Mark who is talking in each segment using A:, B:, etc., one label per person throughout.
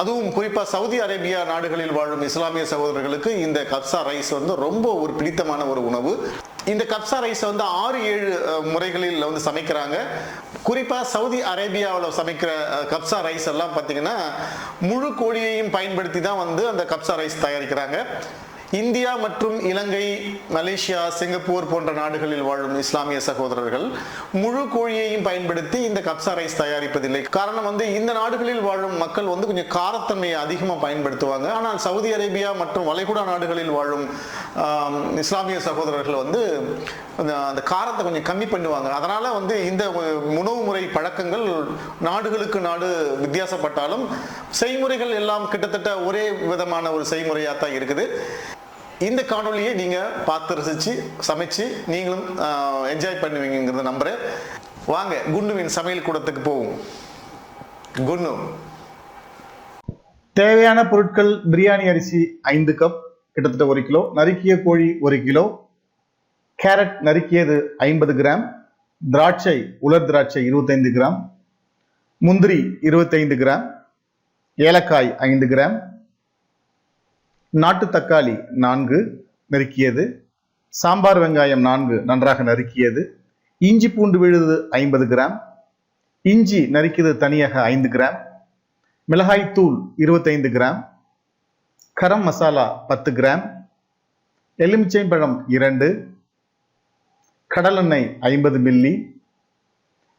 A: அதுவும் குறிப்பா Saudi Arabia நாடுகளில் வாழும் இஸ்லாமிய சகோதரர்களுக்கு இந்த கப்சா ரைஸ் வந்து ரொம்ப ஒரு பிடித்தமான ஒரு உணவு. இந்த கப்சா ரைஸ் வந்து ஆறு ஏழு முறைகளில் வந்து சமைக்கிறாங்க. குறிப்பா சவுதி அரேபியாவில் சமைக்கிற கப்சா ரைஸ் எல்லாம் பார்த்தீங்கன்னா முழு கோழியையும் பயன்படுத்தி தான் வந்து அந்த கப்சா ரைஸ் தயாரிக்கிறாங்க. இந்தியா மற்றும் இலங்கை மலேசியா சிங்கப்பூர் போன்ற நாடுகளில் வாழும் இஸ்லாமிய சகோதரர்கள் முழு கோழியையும் பயன்படுத்தி இந்த கப்சா ரைஸ் தயாரிப்பதில்லை. காரணம் வந்து இந்த நாடுகளில் வாழும் மக்கள் வந்து கொஞ்சம் காரத்தன்மையை அதிகமாக பயன்படுத்துவாங்க. ஆனால் சவுதி அரேபியா மற்றும் வளைகுடா நாடுகளில் வாழும் இஸ்லாமிய சகோதரர்கள் வந்து அந்த- அந்த காரத்தை கொஞ்சம் கம்மி பண்ணுவாங்க. அதனால வந்து இந்த உணவு முறை பழக்கங்கள் நாடுகளுக்கு நாடு வித்தியாசப்பட்டாலும் செய்முறைகள் எல்லாம் கிட்டத்தட்ட ஒரே விதமான ஒரு செய்முறையாக தான் இருக்குது. இந்த காணொலியை நீங்க பார்த்து ரசிச்சு சமைச்சு நீங்களும் என்ஜாய் பண்ணுவீங்கிறத நம்புறேன். வாங்க குண்டுவின் சமையல் கூடத்துக்கு போவோம். குண்டு.
B: தேவையான பொருட்கள் பிரியாணி அரிசி ஐந்து கப் கிட்டத்தட்ட ஒரு கிலோ. நறுக்கிய கோழி ஒரு கிலோ. கேரட் நறுக்கியது ஐம்பது கிராம். திராட்சை உலர் திராட்சை இருபத்தைந்து கிராம். முந்திரி இருபத்தைந்து கிராம். ஏலக்காய் ஐந்து கிராம். நாட்டு தக்காளி நான்கு நறுக்கியது. சாம்பார் வெங்காயம் நான்கு நன்றாக நறுக்கியது. இஞ்சி பூண்டு விழுது ஐம்பது கிராம். இஞ்சி நறுக்கியது தனியாக ஐந்து கிராம். மிளகாய் தூள் இருபத்தைந்து கிராம். கரம் மசாலா பத்து கிராம். எலுமிச்சை பழம் இரண்டு. கடலெண்ணெய் ஐம்பது மில்லி.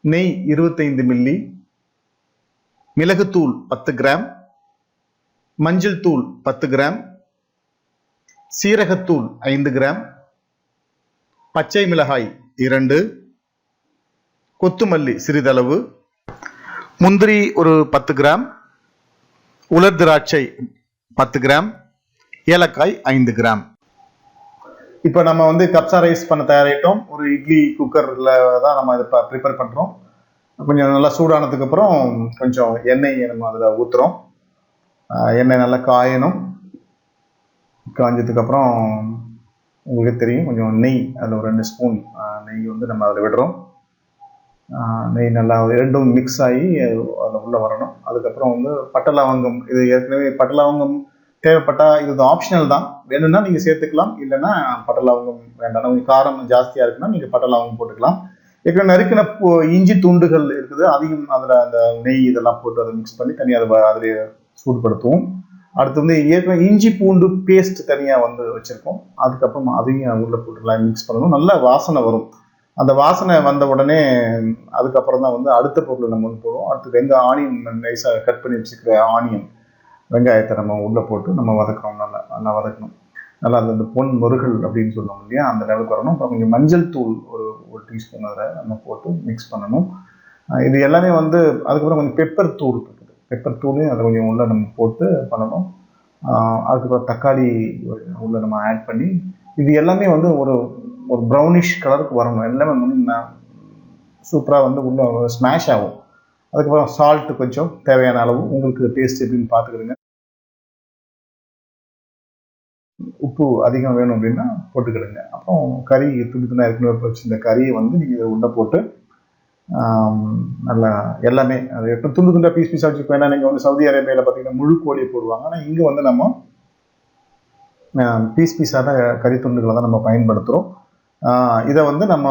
B: நெய் இருபத்தைந்து மில்லி. மிளகுத்தூள் பத்து கிராம். மஞ்சள் தூள் பத்து கிராம். சீரகத்தூள் ஐந்து கிராம் பச்சை மிளகாய் இரண்டு கொத்துமல்லி சிறிதளவு முந்திரி ஒரு பத்து கிராம் உலர் திராட்சை பத்து கிராம் ஏலக்காய் ஐந்து கிராம். இப்போ நம்ம வந்து கப்சா ரைஸ் பண்ண தயாரிட்டோம் ஒரு இட்லி குக்கரில் தான் நம்ம இதை ப்ரிப்பேர் பண்ணுறோம் கொஞ்சம் நல்லா சூடானதுக்கப்புறம் கொஞ்சம் எண்ணெய் நம்ம அதில் ஊற்றுறோம் எண்ணெய் நல்லா காயணும். காஞ்சதுக்கு அப்புறம் உங்களுக்கு தெரியும் கொஞ்சம் நெய் அதில் ஒரு ரெண்டு ஸ்பூன் நெய் வந்து நம்ம அதில் விடுறோம். நெய் நல்லா ரெண்டும் மிக்ஸ் ஆகி அதில் உள்ளே வரணும். அதுக்கப்புறம் வந்து பட்டை லவங்கம் இது ஏற்கனவே பட்டை லவங்கம் தேவைப்பட்டால் இது ஆப்ஷனல் தான். வேணும்னா நீங்கள் சேர்த்துக்கலாம் இல்லைன்னா பட்டை லவங்கம் வேண்டாம். கொஞ்சம் காரம் ஜாஸ்தியாக இருக்குன்னா நீங்கள் பட்டை லவங்கம் போட்டுக்கலாம். ஏற்கனவே நறுக்கின இஞ்சி துண்டுகள் இருக்குது அதையும் அதில் அந்த நெய் இதெல்லாம் போட்டு அதை மிக்ஸ் பண்ணி தனியாக அதை அதில் அதிலே சூடுபடுத்துவோம். அடுத்து வந்து ஏற்கனவே இஞ்சி பூண்டு பேஸ்ட் தனியாக வந்து வச்சுருக்கோம். அதுக்கப்புறம் அதையும் உள்ள போட்டுலாம் மிக்ஸ் பண்ணணும். நல்ல வாசனை வரும். அந்த வாசனை வந்த உடனே அதுக்கப்புறம் தான் வந்து அடுத்த பொருளை நம்ம வந்து போடுவோம். அடுத்து வெங்காய ஆனியன் நைஸாக கட் பண்ணி வச்சுக்கிற ஆனியன் வெங்காயத்தை நம்ம உள்ளே போட்டு நம்ம வதக்கணும். நல்லா நல்லா வதக்கணும். நல்லா அந்த அந்த பொன் முருகல் அப்படின்னு சொல்லுவோம் இல்லையா அந்த லெவலுக்கு வரணும். அப்புறம் கொஞ்சம் மஞ்சள் தூள் ஒரு ஒரு டீஸ்பூன் அதில் நம்ம போட்டு மிக்ஸ் பண்ணணும். இது எல்லாமே வந்து அதுக்கப்புறம் கொஞ்சம் பெப்பர் தூள் பெப்பர் தூளையும் அதை கொஞ்சம் உள்ளே நம்ம போட்டு பண்ணணும். அதுக்கப்புறம் தக்காளி உள்ளே நம்ம ஆட் பண்ணி இது எல்லாமே வந்து ஒரு ஒரு ப்ரௌனிஷ் கலருக்கு வரணும். எல்லாமே வந்து சூப்பராக வந்து உள்ள ஸ்மாஷ் ஆகும். அதுக்கப்புறம் சால்ட்டு கொஞ்சம் தேவையான அளவு உங்களுக்கு டேஸ்ட் எப்படின்னு பார்த்துக்கிடுங்க. உப்பு அதிகம் வேணும் அப்படின்னா போட்டுக்கிடுங்க. அப்புறம் கறி துண்டு துணியாக இருக்கணும் வச்சு இந்த கறியை வந்து நீங்கள் இதை உள்ள போட்டு நல்லா எல்லாமே அது எப்போ துண்டு துண்டாக பீஸ் பீஸாக வச்சுக்கோ ஏன்னா நீங்கள் வந்து சவுதி அரேபியாவில் பார்த்தீங்கன்னா முழு கோழியை போடுவாங்க. ஆனால் இங்கே வந்து நம்ம பீஸ் பீஸான கறி துண்டுகளை தான் நம்ம பயன்படுத்துகிறோம் இதை வந்து நம்ம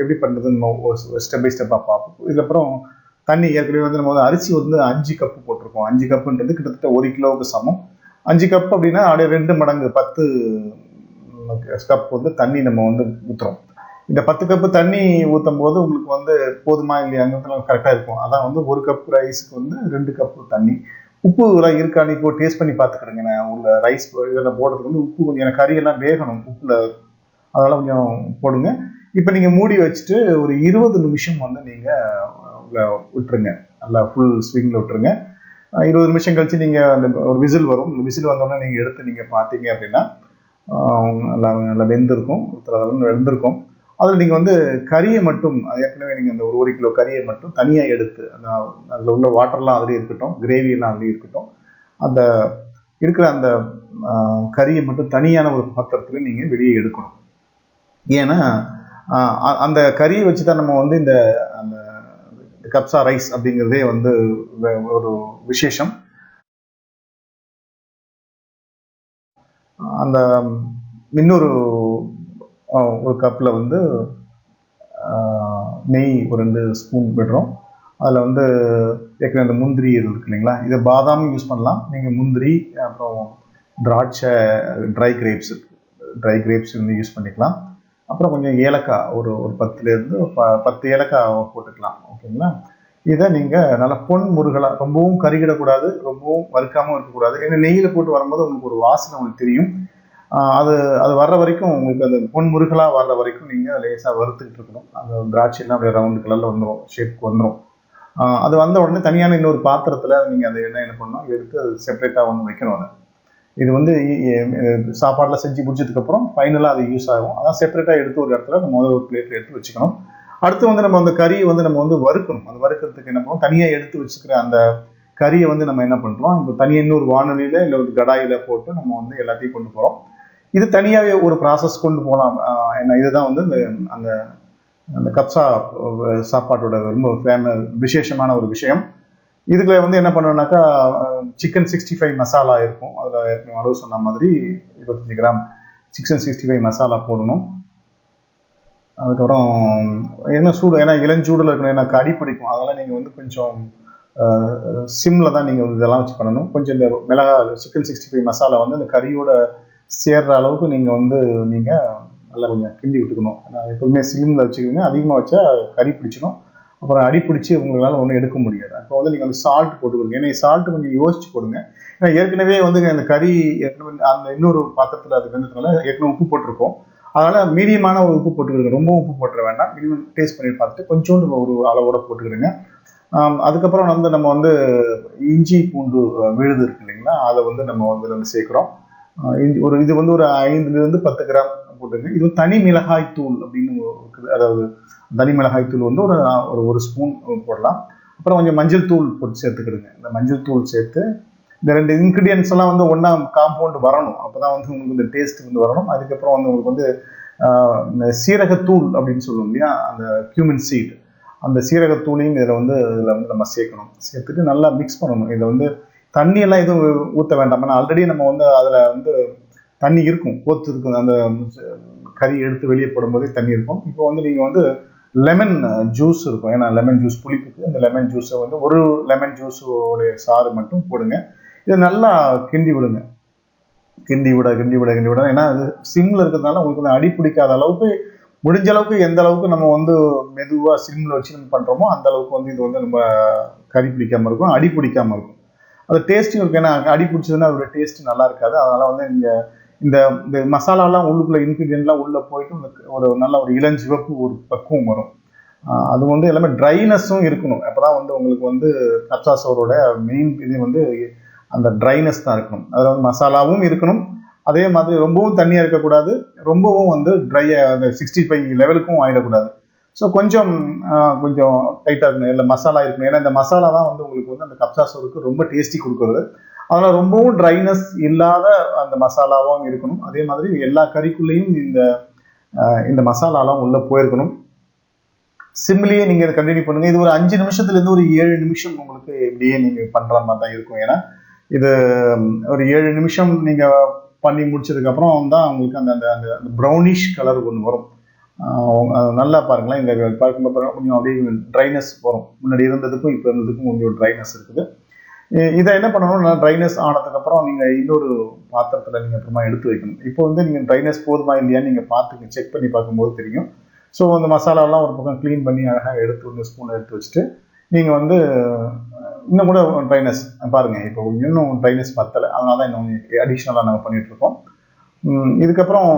B: எப்படி பண்ணுறதுன்னு நம்ம ஸ்டெப் பை ஸ்டெப்பாக பார்ப்போம். இதுக்கப்புறம் தண்ணி ஏற்கனவே வந்து நம்ம வந்து அரிசி வந்து அஞ்சு கப்பு போட்டிருக்கோம். அஞ்சு கப்புன்றது கிட்டத்தட்ட ஒரு கிலோவுக்கு சமம். அஞ்சு கப் அப்படின்னா அப்படியே ரெண்டு மடங்கு பத்து கப் வந்து தண்ணி நம்ம வந்து ஊற்றுறோம் இந்த பத்து கப்பு தண்ணி ஊற்றும் போது உங்களுக்கு வந்து போதுமா இல்லையாங்கிறது கரெக்டாக இருக்கும் அதான் வந்து ஒரு கப் ரைஸுக்கு வந்து ரெண்டு கப்பு தண்ணி. உப்பு எல்லாம் இருக்கான்னு இப்போ டேஸ்ட் பண்ணி பார்த்துக்கிடுங்க நான் உள்ள ரைஸ் இதெல்லாம் போடுறதுக்கு வந்து உப்பு கொஞ்சம் எனக்கு கறியெல்லாம் வேகணும் உப்புல. அதெல்லாம் கொஞ்சம் போடுங்க. இப்போ நீங்கள் மூடி வச்சுட்டு ஒரு இருபது நிமிஷம் வந்து நீங்கள் விட்டுருங்க. நல்லா ஃபுல் ஸ்விங்கில் விட்டுருங்க. இருபது நிமிஷம் கழிச்சு நீங்கள் அந்த ஒரு விசில் வரும். விசில் வந்தோடனே நீங்கள் எடுத்து நீங்கள் பார்த்தீங்க அப்படின்னா நல்லா நல்லா வெந்திருக்கும். ஒருத்தர் வெந்திருக்கும். அதில் நீங்கள் வந்து கறியை மட்டும் ஏற்கனவே நீங்கள் அந்த ஒரு ஒரு கிலோ கறியை மட்டும் தனியாக எடுத்து அந்த அதில் உள்ள வாட்டர்லாம் அதுலேயே இருக்கட்டும் கிரேவியெல்லாம் அதுலேயும் இருக்கட்டும் அந்த இருக்கிற அந்த கறியை மட்டும் தனியான ஒரு பாத்திரத்தில் நீங்கள் வெளியே எடுக்கணும். ஏன்னா அந்த கறியை வச்சு தான் நம்ம வந்து இந்த அந்த கப்சா ரைஸ் அப்படிங்கிறதே வந்து ஒரு விசேஷம். அந்த இன்னொரு ஒரு கப்பில் வந்து நெய் ஒரு ரெண்டு ஸ்பூன் விடுறோம். அதில் வந்து ஏற்கனவே அந்த முந்திரி இது இருக்கு இல்லைங்களா? இதை பாதாமும் யூஸ் பண்ணலாம். நீங்கள் முந்திரி அப்புறம் திராட்சை ட்ரை கிரேப்ஸ் ட்ரை கிரேப்ஸ் வந்து யூஸ் பண்ணிக்கலாம். அப்புறம் கொஞ்சம் ஏலக்காய் ஒரு ஒரு பத்துலேருந்து ப பத்து ஏலக்காய் போட்டுக்கலாம். ஓகேங்களா? இதை நீங்கள் நல்லா பொன் முருகலாக ரொம்பவும் கருகிடக்கூடாது ரொம்பவும் வறுக்காமல் இருக்கக்கூடாது. ஏன்னா நெய்யில் போட்டு வரும்போது உங்களுக்கு ஒரு வாசனை உங்களுக்கு தெரியும். அது அது வர்ற வரைக்கும் உங்களுக்கு அந்த பொன் முருகலாக வர்ற வரைக்கும் நீங்கள் லேசாக வறுத்துக்கிட்டு இருக்கணும். அந்த திராட்சைலாம் அப்படியே ரவுண்டு கலரில் வந்துடும் ஷேப்க்கு வந்துடும் அது வந்த உடனே தனியான இன்னொரு பாத்திரத்தில் நீங்கள் அதை என்ன என்ன பண்ணணும்? எடுத்து அது செப்பரேட்டாக ஒன்று வைக்கணும் அது. இது வந்து சாப்பாடெலாம் செஞ்சு முடிச்சதுக்கப்புறம் ஃபைனலாக அது யூஸ் ஆகும். அதான் செப்பரேட்டாக எடுத்து ஒரு இடத்துல நம்ம முதல்ல ஒரு பிளேட்டில் எடுத்து வச்சுக்கணும். அடுத்து வந்து நம்ம அந்த கறியை வந்து நம்ம வந்து வறுக்கணும். அது வறுக்கிறதுக்கு என்ன பண்ணுவோம்? தனியாக எடுத்து வச்சுக்கிற அந்த கறியை வந்து நம்ம என்ன பண்ணுறோம் இப்போ தனியாக இன்னொரு வானொலியில் இல்லை ஒரு கடாயில் போட்டு நம்ம வந்து எல்லாத்தையும் கொண்டு போகிறோம் இது தனியாகவே ஒரு ப்ராசஸ் கொண்டு போகலாம் என்ன இதுதான் வந்து இந்த அந்த அந்த கப்சா சாப்பாட்டோட ரொம்ப ஃபேம விசேஷமான ஒரு விஷயம். இதுக்குள்ள வந்து என்ன பண்ணணும்னாக்கா சிக்கன் சிக்ஸ்டி ஃபைவ் மசாலா இருக்கும். அதில் ஏற்கனவே அளவு சொன்ன மாதிரி இருபத்தஞ்சி gram chicken sixty five masala போடணும். அதுக்கப்புறம் என்ன சூடு ஏன்னா இளஞ்சூடில் இருக்கணும் ஏன்னா கடி பிடிக்கும். அதெல்லாம் நீங்கள் வந்து கொஞ்சம் சிம்மில் தான் நீங்கள் இதெல்லாம் வச்சு பண்ணணும். கொஞ்சம் இந்த மிளகா சிக்கன் சிக்ஸ்டி ஃபைவ் மசாலா வந்து இந்த கறியோட சேர்ற அளவுக்கு நீங்கள் வந்து நீங்கள் நல்லா கொஞ்சம் கிண்டி விட்டுக்கணும். எப்பவுமே சிம்மில் வச்சுக்கோங்க. அதிகமாக வச்சா கறி பிடிச்சிடும் அப்புறம் அடி பிடிச்சி உங்களால் ஒன்றும் எடுக்க முடியாது. அப்போ வந்து நீங்கள் வந்து சால்ட் போட்டுக்கோங்க. ஏன்னா சால்ட் கொஞ்சம் யோசிச்சு போடுங்க. ஏன்னா ஏற்கனவே வந்து அந்த கறி ஏற்கனவே அந்த இன்னொரு பாத்திரத்தில் அது வெந்ததுனால ஏற்கனவே உப்பு போட்டிருக்கோம். அதனால் மீடியமான ஒரு உப்பு போட்டுக்கிடுங்க ரொம்ப உப்பு போட்டுற வேண்டாம். மினிமம் டேஸ்ட் பண்ணி பார்த்துட்டு கொஞ்சோண்டு ஒரு அளவோட போட்டுக்கிடுங்க. அதுக்கப்புறம் வந்து நம்ம வந்து இஞ்சி பூண்டு விழுது இருக்கு இல்லைங்களா? அதை வந்து நம்ம வந்து வந்து சேர்க்குறோம். ஒரு இது வந்து ஒரு ஐந்துலேருந்து பத்து கிராம் போட்டுங்க இது தனி மிளகாய் தூள் அப்படின்னு இருக்குது. அதாவது தனி மிளகாய் தூள் வந்து ஒரு ஒரு ஒரு ஸ்பூன் போடலாம். அப்புறம் கொஞ்சம் மஞ்சள் தூள் போட்டு சேர்த்துக்கிடுங்க. இந்த மஞ்சள் தூள் சேர்த்து இந்த ரெண்டு இன்க்ரீடியன்ஸ் எல்லாம் வந்து ஒன்றா காம்பவுண்ட் வரணும். அப்போ தான் வந்து உங்களுக்கு இந்த டேஸ்ட் வந்து வரணும். அதுக்கப்புறம் வந்து உங்களுக்கு வந்து இந்த சீரகத்தூள் அப்படின்னு சொல்லுவோம் இல்லையா? அந்த கியூமின் சீட் அந்த சீரகத்தூளையும் இதில் வந்து இதில் வந்து நம்ம சேர்க்கணும். சேர்த்துட்டு நல்லா மிக்ஸ் பண்ணணும். இதை வந்து தண்ணி எல்லாம் எதுவும் ஊற்ற வேண்டாம். ஏன்னா ஆல்ரெடி நம்ம வந்து அதில் வந்து தண்ணி இருக்கும். கோத்து இருக்கும். அந்த கறி எடுத்து வெளியே போடும்போதே தண்ணி இருக்கும். இப்போ வந்து நீங்கள் வந்து லெமன் ஜூஸ் இருக்கும். ஏன்னா லெமன் ஜூஸ் புளிப்புக்கு. அந்த லெமன் ஜூஸை வந்து ஒரு லெமன் ஜூஸோடைய சாறு மட்டும் போடுங்க. இதை நல்லா கிண்டி விடுங்க. கிண்டி விட கிண்டி விட கிண்டி விட. ஏன்னா அது சிம்மில் இருக்கிறதுனால உங்களுக்கு வந்து அடி பிடிக்காத அளவுக்கு முடிஞ்ச அளவுக்கு எந்த அளவுக்கு நம்ம வந்து மெதுவாக சிம்மில் வச்சு நம்ம பண்ணுறோமோ அந்த அளவுக்கு வந்து இது வந்து நம்ம கறி பிடிக்காமல் இருக்கும் அடி பிடிக்காமல் இருக்கும். அந்த டேஸ்ட்டும் இருக்கு. ஏன்னா அடி பிடிச்சதுன்னா அதோட டேஸ்ட் நல்லா இருக்காது. அதனால வந்து நீங்க இந்த இந்த மசாலாலாம் உள்ளுக்குள்ள இன்க்ரீடியன்ட்லாம் உள்ள போயிட்டு ஒரு நல்ல ஒரு இளஞ்சிவப்பு ஒரு பக்குவம் வரும். அது வந்து எல்லாமே ட்ரைனஸும் இருக்கணும். அப்பதான் வந்து உங்களுக்கு வந்து கப்சா சோரோட மெயின் இது வந்து அந்த ட்ரைனஸ் தான் இருக்கணும். அதில் வந்து மசாலாவும் இருக்கணும். அதே மாதிரி ரொம்பவும் தண்ணியாக இருக்கக்கூடாது. ரொம்பவும் வந்து ட்ரை அந்த சிக்ஸ்டி ஃபைவ் லெவலுக்கும் ஆகிடக்கூடாது ஸோ கொஞ்சம் கொஞ்சம் டைட்டாக இருக்கணும். இல்லை மசாலா இருக்கணும். ஏன்னா இந்த மசாலா தான் வந்து உங்களுக்கு வந்து அந்த கப்சா சோறுக்கு ரொம்ப டேஸ்டி கொடுக்குறது. அதனால் ரொம்பவும் ட்ரைனஸ் இல்லாத அந்த மசாலாவும் இருக்கணும். அதே மாதிரி எல்லா கறிக்குள்ளேயும் இந்த இந்த மசாலாலாம் உள்ளே போயிருக்கணும். சிம்லேயே நீங்கள் இதை கண்டினியூ பண்ணுங்கள் இது ஒரு அஞ்சு நிமிஷத்துலேருந்து ஒரு ஏழு நிமிஷம் உங்களுக்கு இப்படியே நீங்கள் பண்ணுற மாதிரி தான் இருக்கும். ஏன்னா இது ஒரு ஏழு நிமிஷம் நீங்கள் பண்ணி முடிச்சதுக்கப்புறம் தான் உங்களுக்கு அந்த அந்த அந்த ப்ரௌனிஷ் கலர் ஒன்று வரும். நல்லா பாருங்களேன். இந்த பார்க்கும்போது கொஞ்சம் அப்படியே ட்ரைனஸ் போகிறோம் முன்னாடி இருந்ததுக்கும் இப்போ இருந்ததுக்கும் கொஞ்சம் ட்ரைனஸ் இருக்குது. இதை என்ன பண்ணணும்? ட்ரைனஸ் ஆனதுக்கப்புறம் நீங்கள் இன்னொரு பாத்திரத்தில் நீங்கள் அப்புறமா எடுத்து வைக்கணும். இப்போ வந்து நீங்கள் ட்ரைனஸ் போதுமா இல்லையான்னு நீங்கள் பார்த்துங்க செக் பண்ணி பார்க்கும்போது தெரியும். ஸோ அந்த மசாலாலாம் ஒரு பக்கம் க்ளீன் பண்ணி அழகாக எடுத்து வந்து ஸ்பூனில் எடுத்து வச்சுட்டு நீங்கள் வந்து இன்னும் கூட ட்ரைனஸ் பாருங்கள் இப்போ இன்னும் ட்ரைனஸ் பத்தலை. அதனால தான் இன்னும் அடிஷ்னலாக நாங்கள் பண்ணிகிட்ருக்கோம் இதுக்கப்புறம்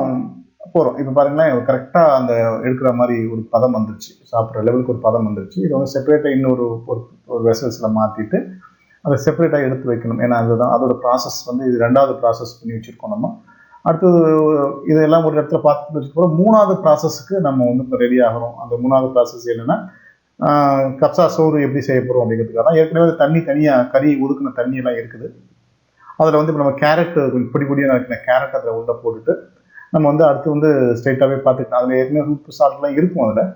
B: போகிறோம் இப்போ பாருங்களேன் கரெக்டாக அந்த எடுக்கிற மாதிரி ஒரு பதம் வந்துருச்சு. சாப்பிட்ற லெவலுக்கு ஒரு பதம் வந்துருச்சு. இதை வந்து செப்பரேட்டாக இன்னொரு ஒரு ஒரு வெசல்ஸில் மாற்றிட்டு அதை செப்பரேட்டாக எடுத்து வைக்கணும். ஏன்னா அதுதான் அதோட ப்ராசஸ் வந்து இது ரெண்டாவது ப்ராசஸ் பண்ணி வச்சுருக்கோம் நம்ம. அடுத்தது இதெல்லாம் ஒரு இடத்துல பார்த்துட்டு வச்சுக்கோம் மூணாவது ப்ராசஸ்க்கு நம்ம வந்து இப்போ ரெடி ஆகிறோம் அந்த மூணாவது ப்ராசஸ் என்னென்னா கப்சா சோறு எப்படி செய்ய போகிறோம் அப்படிங்கிறதுக்காக தான். ஏற்கனவே தண்ணி தனியாக கறி ஒதுக்குன தண்ணியெல்லாம் இருக்குது. அதில் வந்து இப்போ நம்ம கேரட் கொஞ்சம் பொடி பொடியாக இருக்கிற கேரட் அதில் உள்ள போட்டுட்டு நம்ம வந்து அடுத்து வந்து ஸ்ட்ரைட்டாகவே பார்த்துக்கலாம். அதில் ஏற்கனவே உப்பு சால்ட்லாம் இருக்கும் அதில்.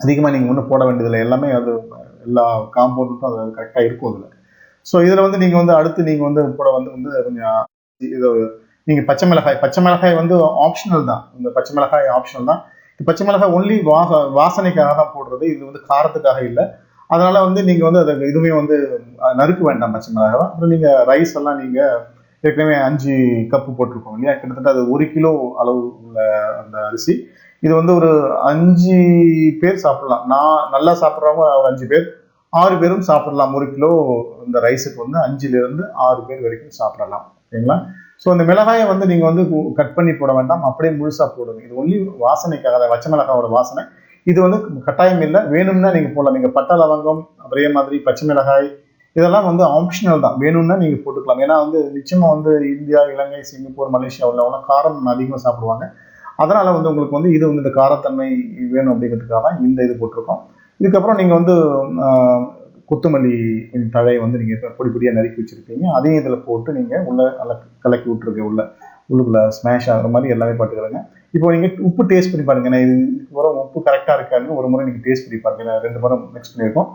B: அதிகமாக நீங்கள் ஒன்றும் போட வேண்டியதில்லை. எல்லாமே அது எல்லா காம்பவுண்டும் அது கரெக்டாக இருக்கும் அதில். ஸோ இதில் வந்து நீங்கள் வந்து அடுத்து நீங்கள் வந்து கூட வந்து வந்து கொஞ்சம் இது நீங்கள் பச்சை மிளகாய் பச்சை மிளகாய் வந்து ஆப்ஷனல் தான். இந்த பச்சை மிளகாய் ஆப்ஷனல் தான். இந்த பச்சை மிளகாய் ஒன்லி வாச வாசனைக்காக தான் போடுறது. இது வந்து காரத்துக்காக இல்லை. அதனால வந்து நீங்கள் வந்து அதை இதுவுமே வந்து நறுக்க வேண்டாம் பச்சை மிளகாய். அப்புறம் நீங்கள் ரைஸ் எல்லாம் நீங்கள் ஏற்கனவே அஞ்சு கப்பு போட்டிருக்கோம் இல்லையா? கிட்டத்தட்ட அது ஒரு கிலோ அளவு உள்ள அந்த அரிசி. இது வந்து ஒரு அஞ்சு பேர் சாப்பிடலாம். நான் நல்லா சாப்பிட்றவங்க ஒரு அஞ்சு பேர். ஆறு பேரும் சாப்பிடலாம். ஒரு கிலோ இந்த ரைஸுக்கு வந்து அஞ்சுலேருந்து ஆறு பேர் வரைக்கும் சாப்பிடலாம். ஓகேங்களா ஸோ அந்த மிளகாயை வந்து நீங்கள் வந்து கட் பண்ணி போட வேண்டாம். அப்படியே முழுசாக போடுங்க. இது ஒன்லி வாசனைக்காக தான் பச்சை மிளகாயோட வாசனை. இது வந்து கட்டாயம் இல்லை. வேணும்னா நீங்கள் போடலாம். நீங்கள் பட்டை லவங்கம் அதே மாதிரி பச்சை மிளகாய் இதெல்லாம் வந்து ஆப்ஷனல் தான். வேணும்னா நீங்கள் போட்டுக்கலாம். ஏன்னா வந்து நிச்சயமா வந்து இந்தியா இலங்கை சிங்கப்பூர் மலேசியா உள்ளவங்களாம் காரம் அதிகமாக சாப்பிடுவாங்க. அதனால வந்து உங்களுக்கு வந்து இது வந்து இந்த காரத்தன்மை வேணும் அப்படிங்கிறதுக்காக தான் இந்த இது போட்டிருக்கோம். இதுக்கப்புறம் நீங்கள் வந்து கொத்தமல்லி தழையை வந்து நீங்கள் பொடி பொடியாக நறுக்கி வச்சுருக்கீங்க. அதையும் இதில் போட்டு நீங்கள் உள்ள கலக்கி கலக்கி விட்டுருங்க உள்ள. உள்ளுக்குள்ள ஸ்மாஷ் ஆகிற மாதிரி எல்லாமே பார்த்துக்கிறேங்க இப்போ நீங்கள் உப்பு டேஸ்ட் பண்ணி பாருங்க. இது இதுக்கு உப்பு கரெக்டாக இருக்கான்னு ஒரு முறை நீங்கள் டேஸ்ட் பண்ணி பாருங்க. ரெண்டு முறை மிக்ஸ் பண்ணியிருக்கோம்.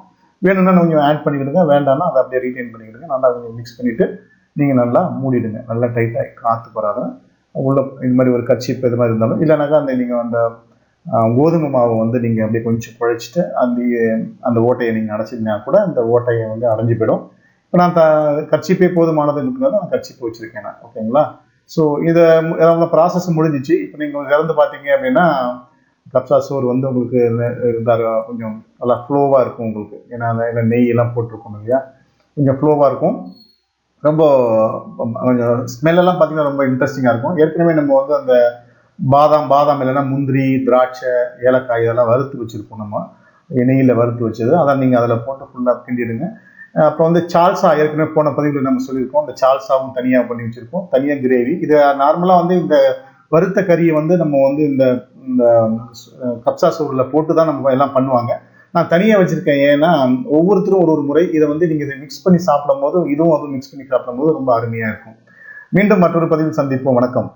B: வேணும்னா கொஞ்சம் ஆட் பண்ணிக்கிடுங்க. வேண்டாம்னா அதை அப்படியே ரீடைன் பண்ணிக்கிடுங்க. நல்லா கொஞ்சம் மிக்ஸ் பண்ணிவிட்டு நீங்கள் நல்லா மூடிடுங்க. நல்லா டைட்டாக காற்று போகாத உள்ள இது மாதிரி ஒரு கட்சிப்பு இது மாதிரி இருந்தாலும் இல்லைனாக்கா அந்த நீங்கள் அந்த கோதுமை மாவை வந்து நீங்கள் அப்படியே கொஞ்சம் குழைச்சிட்டு அந்த அந்த ஓட்டையை நீங்கள் அடைச்சிங்கன்னா கூட அந்த ஓட்டையை வந்து அடைஞ்சு போயிடும். இப்போ நான் த கட்சிப்பே போதுமானதுன்றதுனால நான் கட்சிப்பு வச்சுருக்கேன் நான். ஓகேங்களா? ஸோ இதை அதாவது ப்ராசஸ் முடிஞ்சிச்சு. இப்போ நீங்கள் இறந்து பார்த்தீங்க அப்படின்னா கப்சா சோறு வந்து உங்களுக்கு இருந்தால் கொஞ்சம் நல்லா ஃப்ளோவாக இருக்கும் உங்களுக்கு. ஏன்னா அதில் நெய் எல்லாம் போட்டிருக்கோம் இல்லையா? கொஞ்சம் ஃப்ளோவாக இருக்கும். ரொம்ப கொஞ்சம் ஸ்மெல்லெல்லாம் பார்த்தீங்கன்னா ரொம்ப இன்ட்ரெஸ்டிங்காக இருக்கும். ஏற்கனவே நம்ம வந்து அந்த பாதாம் பாதாம் இல்லைன்னா முந்திரி திராட்சை ஏலக்காய் இதெல்லாம் வறுத்து வச்சுருப்போம் நம்ம. எண்ணெயில் வறுத்து வச்சது. அதை நீங்கள் அதில் போட்டு ஃபுல்லாக கிண்டிடுங்க. அப்புறம் வந்து சால்சா ஏற்கனவே போன பதிவில் நம்ம சொல்லியிருக்கோம். அந்த சால்சாவும் தனியாக பண்ணி வச்சுருக்கோம். தனியாக கிரேவி இது நார்மலாக வந்து இந்த வறுத்த கறியை வந்து நம்ம வந்து இந்த இந்த கப்சா சோறில் போட்டு தான் நம்ம எல்லாம் பண்ணுவாங்க. நான் தனியாக வச்சுருக்கேன். ஏன்னா ஒவ்வொருத்தரும் ஒரு ஒரு முறை இதை வந்து நீங்கள் இதை மிக்ஸ் பண்ணி சாப்பிடும் போதும் இதுவும் அதுவும் மிக்ஸ் பண்ணி சாப்பிடும் போது ரொம்ப அருமையாக இருக்கும். மீண்டும் மற்றொரு பதிவில் சந்திப்போம். வணக்கம்.